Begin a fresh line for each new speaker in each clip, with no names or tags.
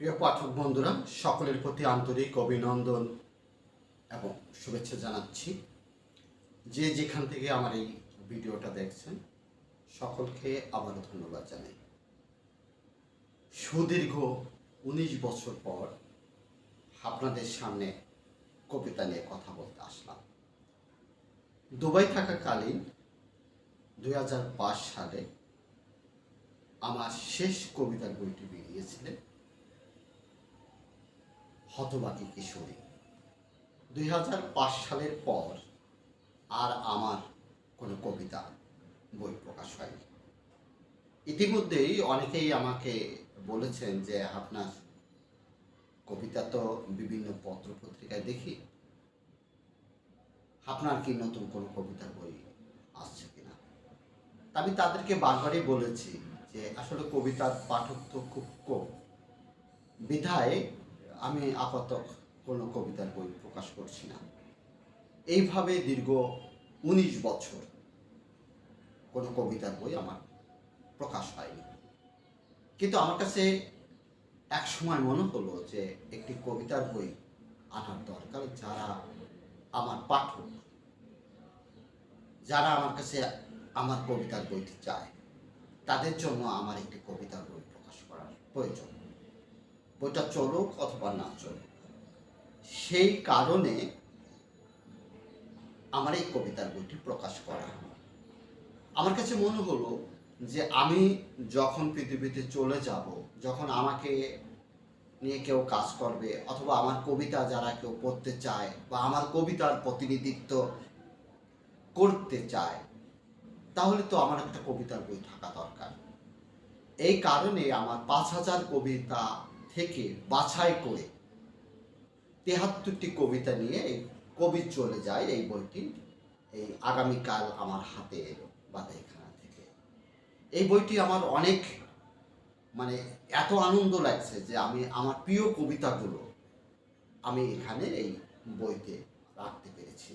প্রিয় পাঠক বন্ধুরা, সকলের প্রতি আন্তরিক অভিনন্দন এবং শুভেচ্ছা জানাচ্ছি। যে যেখান থেকে আমার এই ভিডিওটা দেখছেন, সকলকে আবারও ধন্যবাদ জানাই। সুদীর্ঘ উনিশ বছর পর আপনাদের সামনে কবিতা নিয়ে কথা বলতে আসলাম। দুবাই থাকাকালীন দু হাজার পাঁচ সালে আমার শেষ কবিতার বইটি বেরিয়েছিলেন হতবাকি কিশোরী। দুই হাজার পাঁচ সালের পর আর আমার কোনো কবিতা, বই প্রকাশ হয়নি। ইতিমধ্যেই অনেকেই আমাকে বলেছেন যে, আপনার কবিতা তো বিভিন্ন পত্র পত্রিকায় দেখি। আপনার কি নতুন কোনো কবিতার বই আসছে কিনা? আমি তাদেরকে বারবারই বলেছি যে, আসলে কবিতার পাঠক তো খুব কম। বিধায় আমি আপাতত কোনো কবিতার বই প্রকাশ করছি না। এইভাবে দীর্ঘ উনিশ বছর কোনো কবিতার বই আমার প্রকাশ হয়নি। কিন্তু আমার কাছে এক সময় মনে হলো যে একটি কবিতার বই আনার দরকার যারা আমার পাঠক, যারা আমার কাছে আমার কবিতার বইটি চায়, তাদের জন্য আমার একটি কবিতার বই প্রকাশ করার প্রয়োজন। বইটা চলুক অথবা না চলুক। সেই কারণে আমার এই কবিতার বইটি প্রকাশ করা আমার কাছে মনে হলো যে আমি যখন পৃথিবীতে চলে যাব, যখন আমাকে নিয়ে কেউ কাজ করবে, অথবা আমার কবিতা যারা কেউ পড়তে চায় বা আমার কবিতার প্রতিনিধিত্ব করতে চায়, তাহলে তো আমার একটা কবিতার বই থাকা দরকার। এই কারণে আমার পাঁচ হাজার কবিতা থেকে বাছাই করে তেহাত্তরটি কবিতা নিয়ে এই কবি চলে যায় এই বইটি। এই আগামীকাল আমার হাতে এলো বাদাইখানা থেকে। এই বইটি আমার অনেক মানে এত আনন্দ লাগছে যে আমি আমার প্রিয় কবিতাগুলো আমি এখানে এই বইতে রাখতে পেরেছি।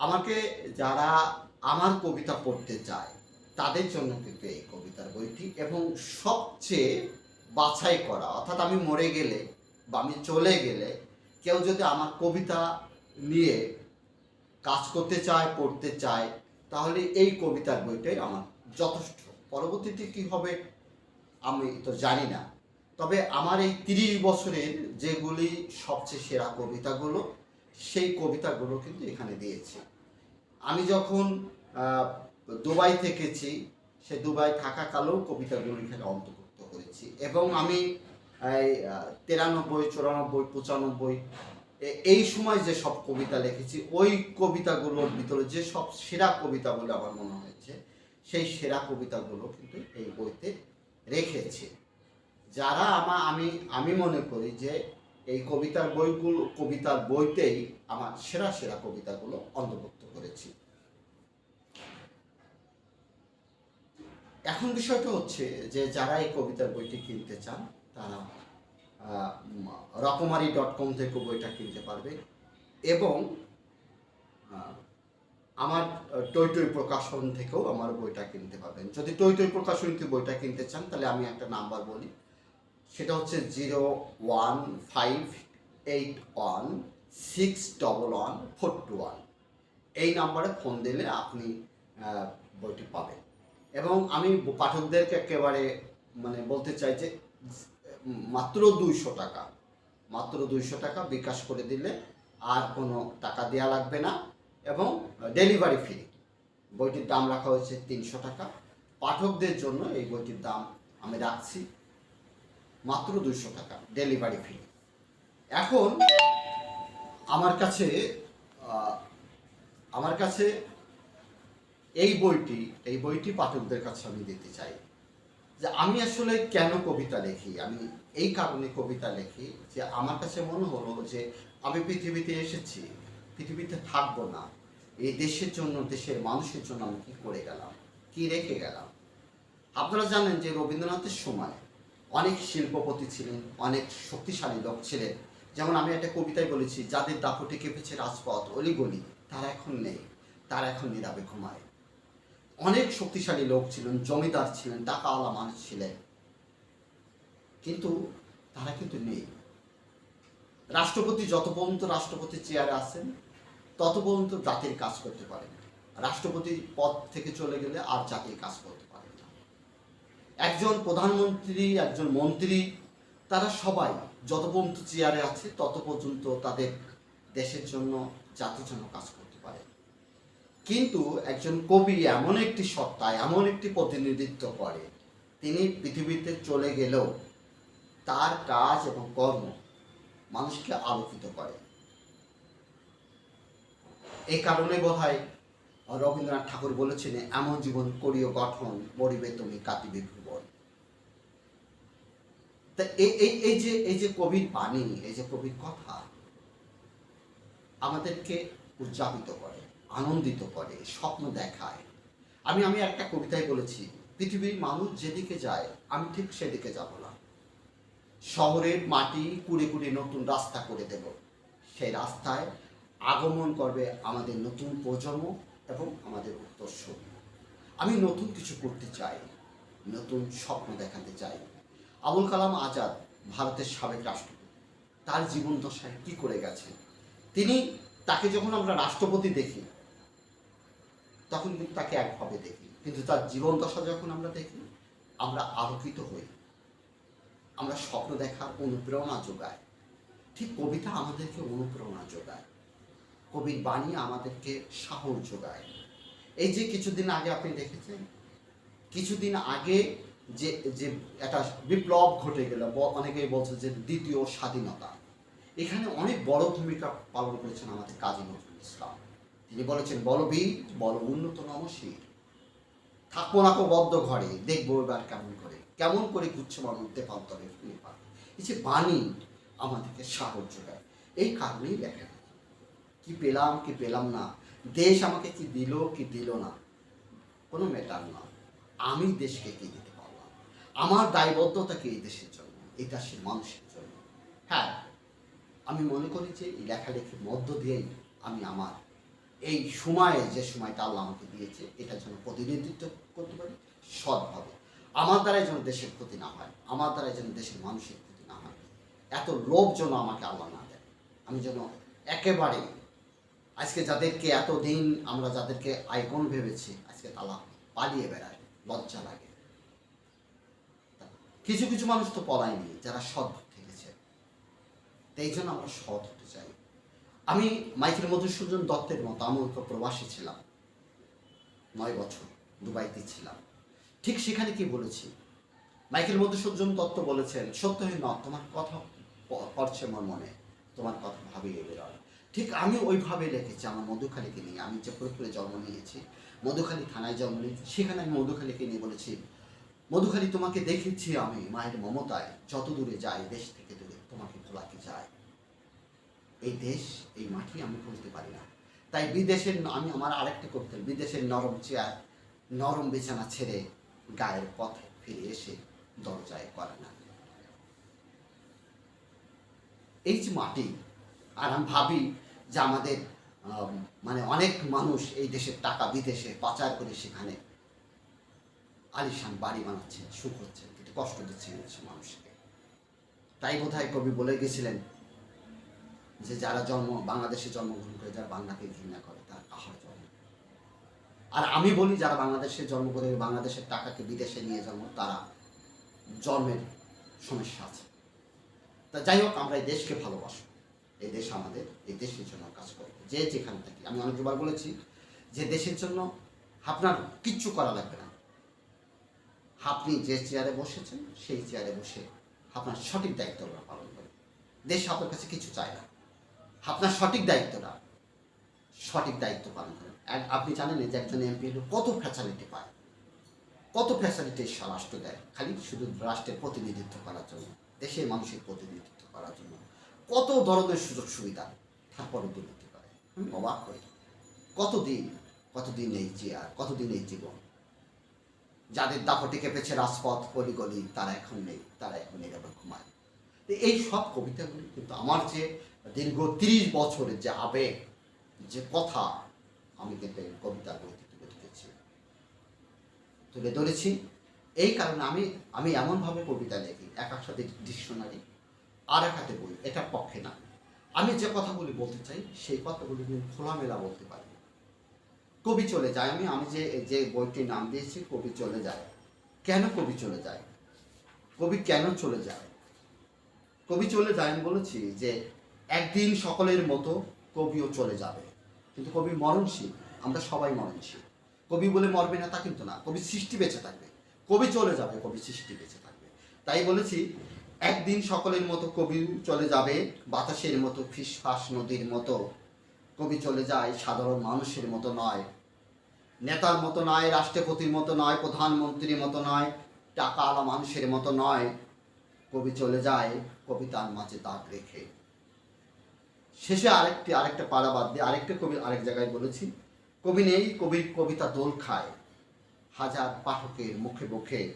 আমাকে যারা আমার কবিতা পড়তে চায় তাদের জন্য কিন্তু এই কবিতার বইটি এবং সবচেয়ে বাছাই করা, অর্থাৎ আমি মরে গেলে বা আমি চলে গেলে কেউ যদি আমার কবিতা নিয়ে কাজ করতে চায়, পড়তে চায়, তাহলে এই কবিতার বইটাই আমার যথেষ্ট। পরবর্তীতে কি হবে আমি তো জানি না। তবে আমার এই তিরিশ বছরের যেগুলি সবচেয়ে সেরা কবিতাগুলো, সেই কবিতাগুলো কিন্তু এখানে দিয়েছি। আমি যখন দুবাই থেকেছি, সে দুবাই থাকাকালেও কবিতাগুলো এখানে অন্তর্ভুক্ত। করেছি। এবং আমি তিরানব্বই, চুরানব্বই, পঁচানব্বই এই সময় যে সব কবিতা লিখেছি, ওই কবিতাগুলোর ভিতরে যে সব সেরা কবিতা বলে আমার মনে হয়েছে, সেই সেরা কবিতাগুলো কিন্তু এই বইতে রেখেছি। যারা আমা, আমি আমি মনে করি যে এই কবিতার বইগুলো, কবিতার বইতেই আমার সেরা সেরা কবিতাগুলো অন্তর্ভুক্ত করেছি। এখন বিষয়টা হচ্ছে যে যারা এই কবিতার বইটি কিনতে চান তারা রকমারি ডট কম থেকে বইটা কিনতে পারবে। এবং আমার আহ, টই টই প্রকাশন থেকেও আমার বইটা কিনতে পারবেন। যদি টই টই প্রকাশন থেকে বইটা কিনতে চান তাহলে আমি একটা নাম্বার বলি। সেটা হচ্ছে zero one five eight one six double one four two one. এই নাম্বারে ফোন দিলে আপনি বইটি পাবেন। এবং আমি পাঠকদেরকে একেবারে মানে বলতে চাই যে, মাত্র দুইশো টাকা, মাত্র দুইশো টাকা বিকাশ করে দিলে আর কোনো টাকা দেওয়া লাগবে না এবং ডেলিভারি ফ্রি। বইটির দাম রাখা হয়েছে তিনশো টাকা। পাঠকদের জন্য এই বইটির দাম আমি রাখছি মাত্র দুইশো টাকা, ডেলিভারি ফ্রি। এখন আমার কাছে আমার কাছে এই বইটি এই বইটি পাঠকদের কাছে আমি দিতে চাই যে আমি আসলে কেন কবিতা লিখি? আমি এই কারণে কবিতা লিখি যে আমার কাছে মনে হলো যে আমি পৃথিবীতে এসেছি, পৃথিবীতে থাকব না। এই দেশের জন্য, দেশের মানুষের জন্য আমি কী করে গেলাম? কি রেখে গেলাম? আপনারা জানেন যে রবীন্দ্রনাথের সময় অনেক শিল্পপতি ছিলেন, অনেক শক্তিশালী লোক ছিলেন। যেমন আমি একটা কবিতায় বলেছি, যাদের দাপটে কেঁপেছে রাজপথ, অলিগলি, তারা এখন নেই, তারা এখন নীরবে ঘুমায়। অনেক শক্তিশালী লোক ছিলেন, জমিদার ছিলেন, টাকাওয়ালা মানুষ ছিলেন। কিন্তু তারা কিন্তু নেই। রাষ্ট্রপতি যত পর্যন্ত রাষ্ট্রপতি চেয়ারে আছেন, তত পর্যন্ত জাতির কাজ করতে পারেন রাষ্ট্রপতি পদ থেকে চলে গেলে আর জাতির কাজ করতে পারেন না। একজন প্রধানমন্ত্রী, একজন মন্ত্রী, তারা সবাই যত পর্যন্ত চেয়ারে আছে, তত পর্যন্ত তাদের দেশের জন্য, জাতির জন্য কাজ করতে পারে। কিন্তু একজন কবি এমন একটি সত্তা, এমন একটি প্রতিনিধিত্ব করে, তিনি পৃথিবীতে চলে গেলেও তার কাজ এবং কর্ম মানুষকে আলোকিত করে। এই কারণে বোধ হয় রবীন্দ্রনাথ ঠাকুর বলেছেন, এমন জীবন করিও গঠন, মরিবে তুমি কাটিবে ভুবন তা এই এই এই যে এই যে কবির বাণী, এই যে কবির কথা আমাদেরকে উদযাপিত করে। আনন্দিত করে, স্বপ্ন দেখায়। আমি আমি একটা কবিতায় বলেছি, পৃথিবীর মানুষ যেদিকে যায়, আমি ঠিক সেদিকে যাব না। শহরের মাটি কুড়ে কুড়ে নতুন রাস্তা করে দেব। সেই রাস্তায় আগমন করবে আমাদের নতুন প্রজন্ম এবং আমাদের উত্তরসূরি আমি নতুন কিছু করতে চাই, নতুন স্বপ্ন দেখাতে চাই। আবুল কালাম আজাদ, ভারতের সাবেক রাষ্ট্রপতি, তার জীবন দশায় কী করে গেছে? তিনি তাকে যখন আমরা রাষ্ট্রপতি দেখি তখন কিন্তু তাকে একভাবে দেখি। কিন্তু তার জীবন দশা যখন আমরা দেখি, আমরা আলোকিত হই। আমরা স্বপ্ন দেখার অনুপ্রেরণা যোগায় ঠিক কবিতা আমাদেরকে অনুপ্রেরণা যোগায়। কবির বাণী আমাদেরকে সাহস যোগায়। এই যে কিছুদিন আগে আপনি দেখেছেন, কিছুদিন আগে যে যে একটা বিপ্লব ঘটে গেল অনেকেই বলছে যে দ্বিতীয় স্বাধীনতা। এখানে অনেক বড় ভূমিকা পালন করেছেন আমাদের কাজী নজরুল ইসলাম। তিনি বলেছেন বলবীর বল উন্নত নমশীর থাকব না বদ্ধ ঘরে, দেখব এবার কেমন করে। কেমন করে গুচ্ছ মানুষ দেপান্তরে ফুলে পায় এই যে বাণী আমাদেরকে সাহস যোগায় এই কারণেই লেখা কি পেলাম কি পেলাম না? দেশ আমাকে কি দিল কি দিল না? কোনো ম্যাটার না। আমি দেশকে কি দিতে পারলাম? আমার দায়বদ্ধতা কি এই দেশের জন্য? এই দেশের মানুষের জন্য। হ্যাঁ আমি মনে করি যে এই লেখালেখির মধ্য দিয়েই আমি আমার এই সময়ে যে সময়টা আল্লাহ আমাকে দিয়েছে এটার জন্য প্রতিনিধিত্ব করতে পারি, সৎভাবে। আমার দ্বারাই যেন দেশের ক্ষতি না হয়, আমার দ্বারাই যেন দেশের মানুষের ক্ষতি না হয়। এত লোভ যেন আমাকে আল্লাহ না দেয় আমি যেন একেবারে আজকে যাদেরকে এতদিন আমরা যাদেরকে আইকন ভেবেছি, আজকে তারা পালিয়ে বেড়ায়, লজ্জা লাগে। কিছু কিছু মানুষ তো পলায়নি, যারা সৎ থেকেছে। তো এই জন্য আমরা সৎ আমি মাইকেল মধুসূদন দত্তের মতো আমি তো প্রবাসী ছিলাম। নয় বছর দুবাইতে ছিলাম। ঠিক সেখানে কি বলেছি? মাইকেল মধুসূদন দত্ত বলেছেন সত্যই ন তোমার কথা পড়ছে আমার মনে। তোমার কথা ভাবিয়ে বেরোয় ঠিক আমি ওইভাবে লিখেছি আমার মধুখালীকে নিয়ে। আমি যে ফরিদপুরে জন্ম নিয়েছি, মধুখালী থানায় জন্ম নিয়েছি। সেখানে আমি মধুখালীকে নিয়ে বলেছি, মধুখালী, তোমাকে দেখেছি আমি মায়ের মমতায়। যত দূরে যাই দেশ থেকে দূরে তোমাকে ভোলা কি যায় এই দেশ এই মাটি আমি ভুলতে পারি না। তাই বিদেশের আমি আমার আরেকটা করতে বিদেশের নরম চেয়ার নরম বিছানা ছেড়ে গায়ের পথে ফিরে এসে দরজায় করে না। এই যে মাটি আর আমি ভাবি যে আমাদের আম, মানে অনেক মানুষ এই দেশের টাকা বিদেশে পাচার করে সেখানে আলিশান বাড়ি বানাচ্ছে সুখ হচ্ছে কিন্তু কষ্ট দিচ্ছে কিছু মানুষকে। তাই বোধহয় কবি বলে গেছিলেন যে যারা জন্ম, বাংলাদেশে জন্মগ্রহণ করে, যারা বাংলাকে ঘৃণা করে, তার কাহার জন্ম। আর আমি বলি, যারা বাংলাদেশে জন্ম করে, বাংলাদেশের টাকাকে বিদেশে নিয়ে জন্ম, তারা জন্মের সমস্যা আছে। তা যাই হোক, আমরা এই দেশকে ভালোবাসি। এই দেশ আমাদের, এই দেশের জন্য কাজ করব যে যেখানে থাকি। আমি অনেকবার বলেছি যে দেশের জন্য আপনার কিচ্ছু করা লাগবে না। আপনি যে চেয়ারে বসেছেন, সেই চেয়ারে বসে আপনার সঠিক দায়িত্বটা পালন করুন। দেশ আপনার কাছে কিছু চায় না। আপনার সঠিক দায়িত্বটা, সঠিক দায়িত্ব পালন করেন। আপনি জানেন যে একজন এমপি কত ফ্যাসিলিটি পায়, কত ফ্যাসিলিটি রাষ্ট্র দেয়। খালি শুধু রাষ্ট্রের প্রতিনিধিত্ব করার জন্য, দেশের মানুষের প্রতিনিধিত্ব করার জন্য। কত ধরনের সুযোগ সুবিধা তারপরে দুর্নীতি করে আমি অবাক হই। কতদিন কতদিন এই চেয়ার কতদিন এই জীবন? যাদের দাপটে কেঁপেছে রাজপথ গলি তারা এখন নেই, তারা এখন এভাবে ঘুমায় এই সব কবিতাগুলি কিন্তু আমার যে দীর্ঘ তিরিশ বছরের যে আবেগ, যে কথা আমি কিন্তু এই কবিতার বইতে তুলে ধরেছি তুলে ধরেছি। এই কারণে আমি আমি এমনভাবে কবিতা লিখি, এক এক সাথে ডিকশনারি, আর এক হাতে বই এটার পক্ষে না। আমি যে কথাগুলি বলতে চাই, সেই কথাগুলি আমি খোলামেলা বলতে পারি। কবি চলে যায়, আমি আমি যে যে বইটির নাম দিয়েছি, কবি চলে যায়। কেন কবি চলে যায়? কবি কেন চলে যায়? কবি চলে যায় আমি বলেছি যে একদিন সকলের মতো কবিও চলে যাবে। কিন্তু কবি মরণশীল, আমরা সবাই মরণশীল। কবি বলে মরবে না তা কিন্তু না, কবি সৃষ্টি বেঁচে থাকবে। কবি চলে যাবে, কবি সৃষ্টি বেঁচে থাকবে। তাই বলেছি, একদিন সকলের মতো কবি চলে যাবে, বাতাসের মতো ফিসফাস নদীর মতো। কবি চলে যায় সাধারণ মানুষের মতো নয়। নেতার মতো নয়, রাষ্ট্রপতির মতো নয়, প্রধানমন্ত্রীর মতো নয়, টাকাওয়ালা মানুষের মতো নয়। কবি চলে যায় কবিতার মাঝে দাগ রেখে। শেষে আরেকটি, আরেকটা পাড়া বাদ দিয়ে আরেকটা কবি আরেক জায়গায় বলেছি, কবি নেই কবির কবিতা দোল খায়, হাজার পাঠকের মুখে মুখে।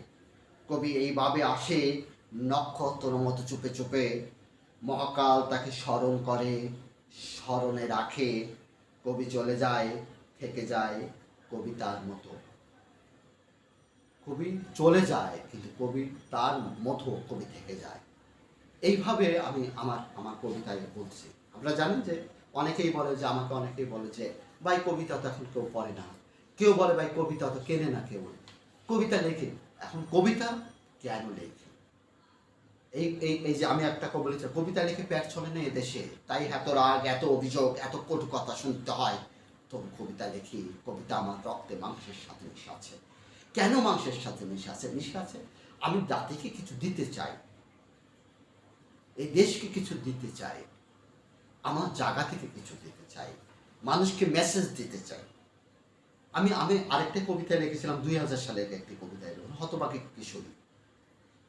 কবি এইভাবে আসে, নক্ষত্র মতো চুপে চুপে। মহাকাল তাকে স্মরণ করে, স্মরণে রাখে। কবি চলে যায়, থেকে যায় কবিতার মতো। কবি চলে যায়, কিন্তু কবি তার মতো কবি থেকে যায়। এইভাবে আমি আমার আমার কবিতায় বলছি। আপনারা জানেন যে অনেকেই বলে যে, আমাকে অনেকেই বলে যে, ভাই কবিতা তো এখন কেউ পড়ে না। কেউ বলে, ভাই কবিতা তো কেনে না কেউ। কবিতা লেখে। এখন কবিতা কেন লেখে? এই এই এই যে আমি একটা বলেছি কবিতা লিখে পেট চলে না এদেশে? তাই এত রাগ, এত অভিযোগ, এত কটু কথা শুনতে হয়। তবু কবিতা লিখি। কবিতা আমার রক্তে মাংসের সাথে মিশে আছে। কেন মাংসের সাথে মিশে আছে? মিশে আছে, আমি জাতিকে কিছু দিতে চাই। এই দেশকে কিছু দিতে চাই। আমার জায়গা থেকে কিছু দিতে চাই। মানুষকে মেসেজ দিতে চাই। আমি আমি আরেকটা কবিতা লিখেছিলাম দুই হাজার সালের একটি কবিতা। এলো হতবাকি কিশোরী।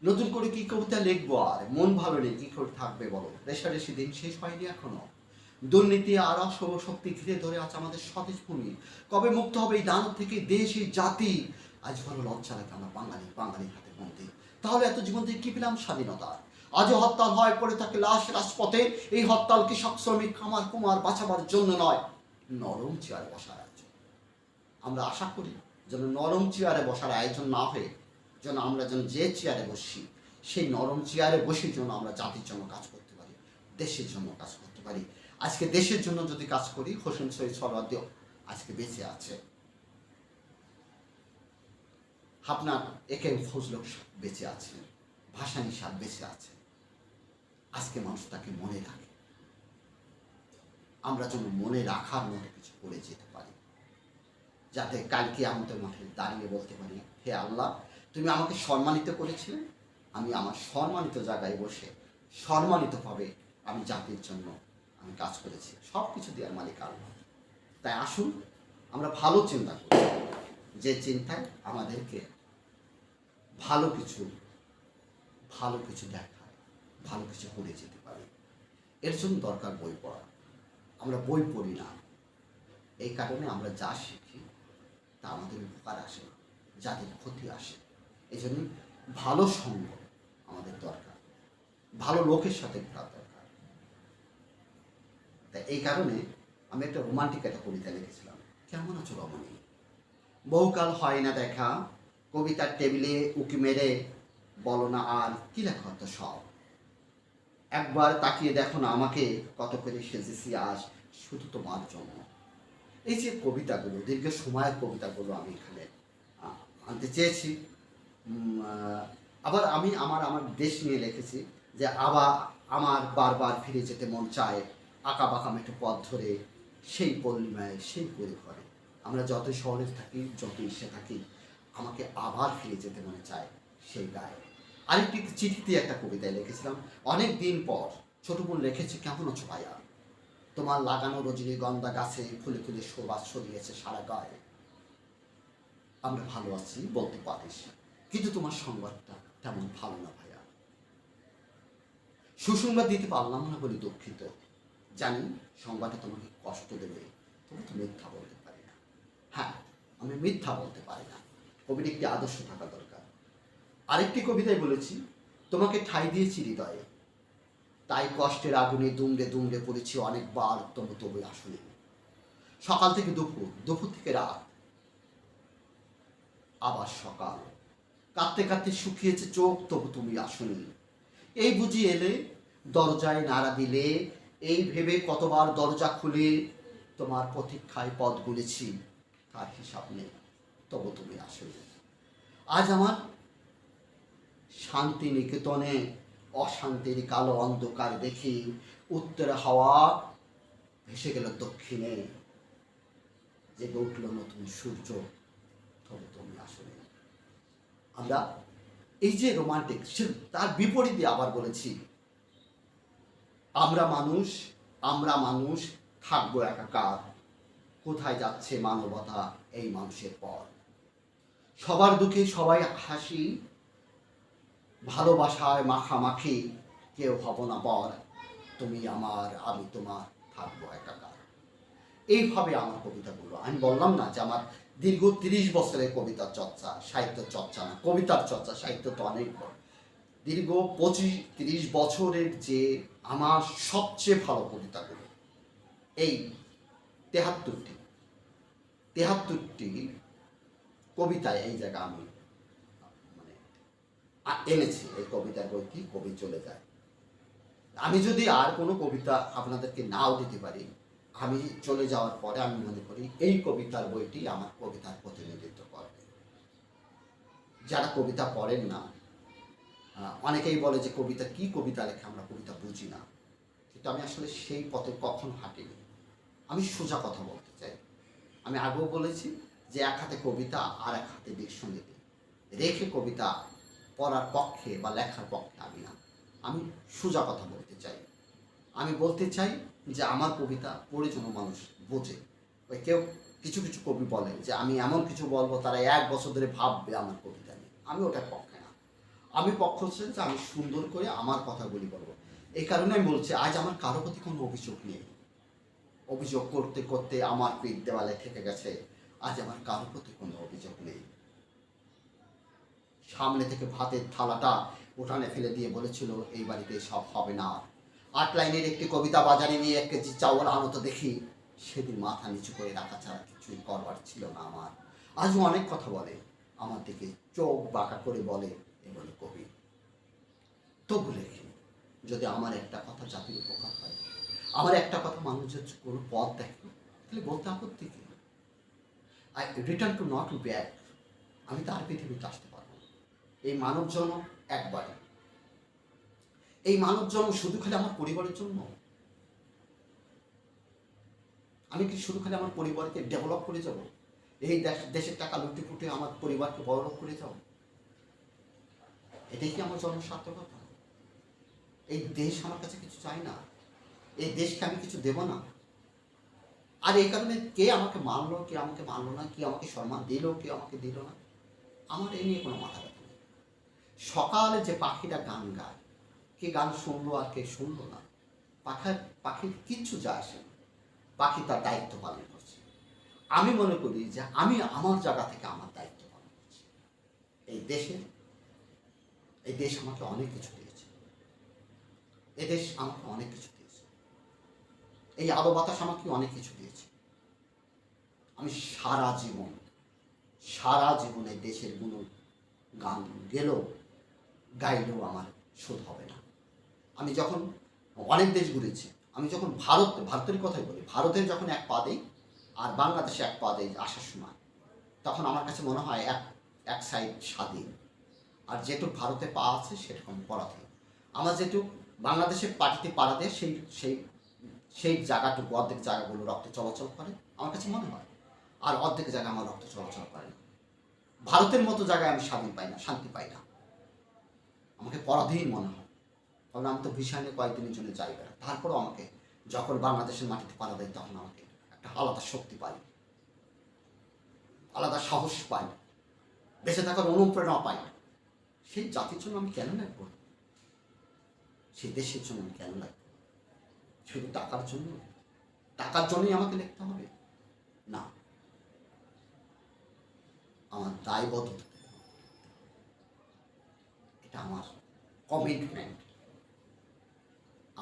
নতুন করে কি কবিতা লিখব আর? মন ভালো নেই, কি করে থাকবে বলো? রেশারেশি দিন শেষ হয়নি এখনও। দুর্নীতি আর অসব শক্তি ঘিরে ধরে আছে আমাদের সতেজ ভূমি। কবে মুক্ত হবে এই দানব থেকে দেশ, এই জাতি? আজ ভালো লজ্জা লাগে আমরা বাঙালি, বাঙালির হাতে বন্দি তাহলে এত জীবন থেকে কি পেলাম স্বাধীনতা? আজও হরতাল হয়, পড়ে থাকে লাশ রাজপথে। এই হরতাল কৃষক শ্রমিক কামার কুমার বাঁচাবার জন্য নয়? নরম চেয়ারে বসার আয়োজন। আমরা আশা করি যেন নরম চেয়ারে বসার আয়োজন না হয়ে যেন আমরা যেন যে চেয়ারে বসি, সেই নরম চেয়ারে বসে যেন আমরা জাতির জন্য কাজ করতে পারি, দেশের জন্য কাজ করতে পারি। আজকে দেশের জন্য যদি কাজ করি, হোসেন সৈয়দ সরওয়ার্দিও আজকে বেঁচে আছে। আপনার একে ফজলক বেঁচে আছে ভাসানী সাহ বেঁচে আছে আজকে মানুষ তাকে মনে রাখে। আমরা যেন মনে রাখার মতো কিছু করে যেতে পারি। যাতে কালকে আমাদের মাঠে দাঁড়িয়ে বলতে পারি, হে আল্লাহ, তুমি আমাকে সম্মানিত করেছিলে। আমি আমার সম্মানিত জায়গায় বসে সম্মানিতভাবে আমি জাতির জন্য আমি কাজ করেছি। সব কিছু দেওয়ার মালিক আল্লাহ। তাই আসুন, আমরা ভালো চিন্তা করি। যে চিন্তায় আমাদেরকে ভালো কিছু ভালো কিছু দেখায় ভালো কিছু করে যেতে পারি। এর জন্য দরকার বই পড়া। আমরা বই পড়ি না। এই কারণে আমরা যা শিখি, তা আমাদের উপকার আসে যাদের ক্ষতি আসে। এই জন্য ভালো সঙ্গ আমাদের দরকার। ভালো লোকের সাথে ঘোরা দরকার। তাই এই কারণে আমি একটা রোমান্টিক একটা কবিতা লিখেছিলাম। কেমন আছো রমণী? বহুকাল হয় না দেখা, কবিতার টেবিলে উকি মেরে বলো না আর কি লেখা তো সব? একবার তাকিয়ে দেখো না আমাকে কত করে সেজেছি আজ, শুধু তোমার জন্য। এই যে কবিতাগুলো, দীর্ঘ সময়ের কবিতাগুলো আমি এখানে আনতে চেয়েছি। আবার আমি আমার আমার দেশ নিয়ে লিখেছি যে আবার আমার বারবার ফিরে যেতে মন চায়, আঁকা বাঁকা মেটে পথ ধরে, সেই পল্লিমায় সেই পরিঘরে। আমরা যত শহরে থাকি যত ইসে থাকি, আমাকে আবার ফিরে যেতে মনে চায় সেই গায়ে। আরেকটি চিঠিতে একটা কবিতায় লিখেছিলাম, অনেক দিন পর ছোট বোন লিখেছে কেমন আছো ভাইয়া? তোমার লাগানো রজনীগন্ধা গাছে ফুলে ফুলে শোভাস ছড়িয়েছে সারা গায়ে। আমরা ভালো আছি বলতে পারিস, কিন্তু তোমার সংবাদটা তেমন ভালো না ভাইয়া। সুসংবাদ দিতে পারলাম না বলে দুঃখিত। জানি সংবাদটা তোমাকে কষ্ট দেবে, তবে তো মিথ্যা বলতে পারি না। হ্যাঁ আমি মিথ্যা বলতে পারি না। কবির একটি আদর্শ থাকা দরকার। আরেকটি কবিতায় বলেছি, তোমাকে ঠাই দিয়েছি হৃদয়ে। তাই কষ্টের আগুনে দুমড়ে দুমড়ে পড়েছি অনেকবার তবু তবু আসলে সকাল থেকে দুপুর দুপুর থেকে রাত। আবার সকাল। কাঁদতে কাঁদতে শুকিয়েছে চোখ, তবু তুমি আসনি। এই বুঝি এলে দরজায় নাড়া দিলে, এই ভেবে কতবার দরজা খুলে, তোমার প্রতীক্ষায় পথ গুলেছি তার হিসাব নেই, তবু তুমি আসলে আজ আমার শান্তি নিকেতনে অশান্তির কালো অন্ধকার দেখি উত্তরে হাওয়া ভেসে গেল দক্ষিণে। জেগে উঠল নতুন সূর্য। তবে তুমি আসলে আমরা এই যে রোমান্টিক সে তার বিপরীতে আবার বলেছি, আমরা মানুষ আমরা মানুষ, থাকব একাকার। কোথায় যাচ্ছে মানবতা এই মানুষের পর সবার দুঃখে সবাই হাসি ভালোবাসায় মাখামাখি, কেউ হব না পর তুমি আমার, আমি তোমার, থাকব একাকার। এইভাবে আমার কবিতাগুলো। আমি বললাম না যে আমার দীর্ঘ তিরিশ বছরের কবিতার চর্চা, সাহিত্য চর্চা না, কবিতার চর্চা, সাহিত্য তো অনেক বড়। দীর্ঘ পঁচিশ, তিরিশ বছরের যে আমার সবচেয়ে ভালো কবিতাগুলো, এই তেহাত্তরটি তেহাত্তরটি কবিতায় এই জায়গা আমি এনেছি। এই কবিতার বইটি কবি চলে যায়। আমি যদি আর কোনো কবিতা আপনাদেরকে নাও দিতে পারি, আমি চলে যাওয়ার পরে আমি মনে করি এই কবিতার বইটি আমার কবিতার প্রতিনিধিত্ব করবে। যারা কবিতা পড়েন না অনেকেই বলে যে কবিতা কি কবিতা লেখে আমরা কবিতা বুঝি না। কিন্তু আমি আসলে সেই পথে কখন হাঁটিনি। আমি সোজা কথা বলতে চাই। আমি আগেও বলেছি যে এক হাতে কবিতা আর এক হাতে ডিকশনারি। রেখে কবিতা পড়ার পক্ষে বা লেখার পক্ষে আমি না। আমি সোজা কথা বলতে চাই। আমি বলতে চাই যে আমার কবিতা পড়ে যেন মানুষ বোঝে। ওই কেউ কিছু কিছু কবি বলে যে আমি এমন কিছু বলব, তারা এক বছর ধরে ভাববে আমার কবিতা নিয়ে। আমি ওটার পক্ষে না। আমি পক্ষ হচ্ছে যে আমি সুন্দর করে আমার কথাগুলি বলব। এই কারণে আমি বলছি, আজ আমার কারও প্রতি কোনো অভিযোগ নেই। অভিযোগ করতে করতে আমার পিঠ দেওয়ালে থেকে গেছে। আজ আমার কারও প্রতি কোনো অভিযোগ নেই। সামনে থেকে ভাতের থালাটা উঠানে ফেলে দিয়ে বলেছিল, এই বাড়িতে সব হবে না। আট লাইনের একটি কবিতা বাজারে নিয়ে এক কেজি চাউল আনো তো দেখি, সেদিন মাথা নিচু করে রাখা ছাড়া কিছুই করবার ছিল না আমার। আজও অনেক কথা বলে, আমার দিকে চোখ বাঁকা করে বলে এ বলে কবি। তবু লেখি, যদি আমার একটা কথা জাতির উপকার হয়, আমার একটা কথা মানুষের কোনো পথ দেখে, তাহলে বলতে আপত্তি কি? I return to not back আমি তার পৃথিবীতে আসতে। এই মানব জন্ম একবারই এই মানব জন্ম শুধু খালি আমার পরিবারের জন্য? আমি কি শুধু খালি আমার পরিবারকে ডেভেলপ করে যাব? এই দেশ- দেশের টাকা লুটে ফুটে আমার পরিবারকে বড়লোক করে যাব? এটাই কি আমার জন্ম সার্থকতা এই দেশ আমার কাছে কিছু চাই না। এই দেশকে আমি কিছু দেব না। আর এই কারণে কে আমাকে মানলো, কে আমাকে মানলো না, কে আমাকে সম্মান দিল, কে আমাকে দিল না? আমার এই নিয়ে কোনো মাথা সকালে যে পাখিটা গান গায়, কে গান শুনলো আর কে শুনলো না, পাখার, পাখির কিচ্ছু যায় আসে না। পাখি তার দায়িত্ব পালন করছে। আমি মনে করি যে আমি আমার জায়গা থেকে আমার দায়িত্ব পালন করছি। এই দেশে, এই দেশ আমাকে অনেক কিছু দিয়েছে। এই দেশ আমাকে অনেক কিছু দিয়েছে। এই আলো বাতাস আমাকে অনেক কিছু দিয়েছে। আমি সারা জীবন সারা জীবন দেশের গুণ গান গেলেও গাইলেও আমার শোধ হবে না। আমি যখন অনেক দেশ ঘুরেছি, আমি যখন ভারত, ভারতের কথাই বলি ভারতের যখন এক পা দেই আর বাংলাদেশে এক পা দেই আসার সময়, তখন আমার কাছে মনে হয় এক এক সাইড স্বাধীন। আর যেটুক ভারতে পা আছে সেরকম পরাধীন। আমার যেটুক বাংলাদেশের পার্টিতে পাড়া দেয় সেই সেই সেই জায়গাটুকু, অর্ধেক জায়গাগুলো রক্ত চলাচল করে, আমার কাছে মনে হয়। আর অর্ধেক জায়গা আমার রক্ত চলাচল করে না। ভারতের মতো জায়গায় আমি স্বাধীন পাই না, শান্তি পাই না। আমাকে পরাধীন মনে হয়। কারণ আমি তো ভিসা নিয়ে কয়েকদিনের জন্য যাই। বেড়া তারপরেও আমাকে যখন বাংলাদেশের মাটিতে পাড়া দেয়, তখন আমাকে একটা আলাদা শক্তি পাই আলাদা সাহস পাই বেঁচে থাকার অনুপ্রেরণা পাই সেই জাতির জন্য আমি কেন লাগবো সেই দেশের জন্য আমি কেন লাগবো শুধু টাকার জন্য? টাকার জন্যই আমাকে লিখতে হবে? না। আমার দায়বদ্ধতা এটা আমার কমিটমেন্ট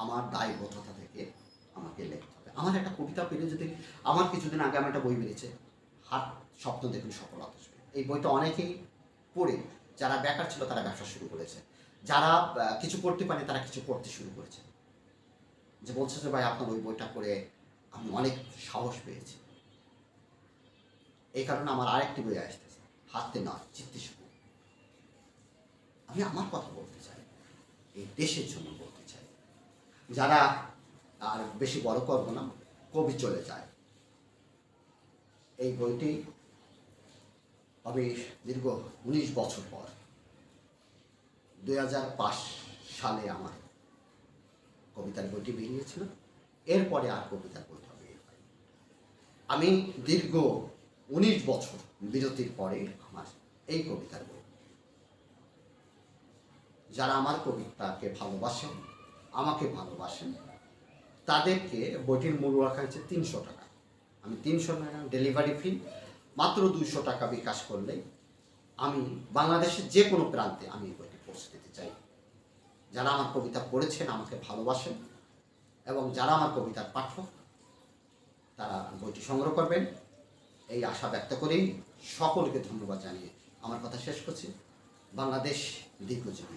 আমার দায়বদ্ধতা থেকে আমাকে লিখতে হবে। আমার একটা কবিতা পেলে যদি আমার কিছুদিন আগে আমার একটা বই বেরিয়েছে, হাত স্বপ্ন দেখুন সফলতা আসবে এই বইটা অনেকেই পড়ে, যারা বেকার ছিল তারা ব্যবসা শুরু করেছে। যারা কিছু করতে পারে তারা কিছু করতে শুরু করেছে। যে বলছে যে, ভাই, আপনার ওই বইটা করে আমি অনেক সাহস পেয়েছি। এই কারণে আমার আরেকটি বই আসতেছে, হাতে নয় চিত্তে আমি আমার কথা বলতে চাই। এই দেশের জন্য বলতে চাই। যারা আর বেশি বড় করব না, কবি চলে যায়। এই বইটি আমি দীর্ঘ উনিশ বছর পর। দু হাজার পাঁচ সালে আমার কবিতার বইটি বেরিয়েছিল এরপরে আর কবিতার বইটা বের হয় আমি দীর্ঘ উনিশ বছর বিরতির পরে আমার এই কবিতার বই যারা আমার কবিতাকে ভালোবাসেন, আমাকে ভালোবাসেন, তাদেরকে বইটির মূল্য রাখা হয়েছে তিনশো টাকা। আমি তিনশো টাকা ডেলিভারি ফি মাত্র দুইশো টাকা বিকাশ করলে আমি বাংলাদেশের যে কোনো প্রান্তে আমি এই বইটি পৌঁছে দিতে চাই। যারা আমার কবিতা পড়েছেন, আমাকে ভালোবাসেন এবং যারা আমার কবিতার পাঠক, তারা বইটি সংগ্রহ করবেন। এই আশা ব্যক্ত করেই সকলকে ধন্যবাদ জানিয়ে আমার কথা শেষ করছি। বাংলাদেশ দীর্ঘজীবী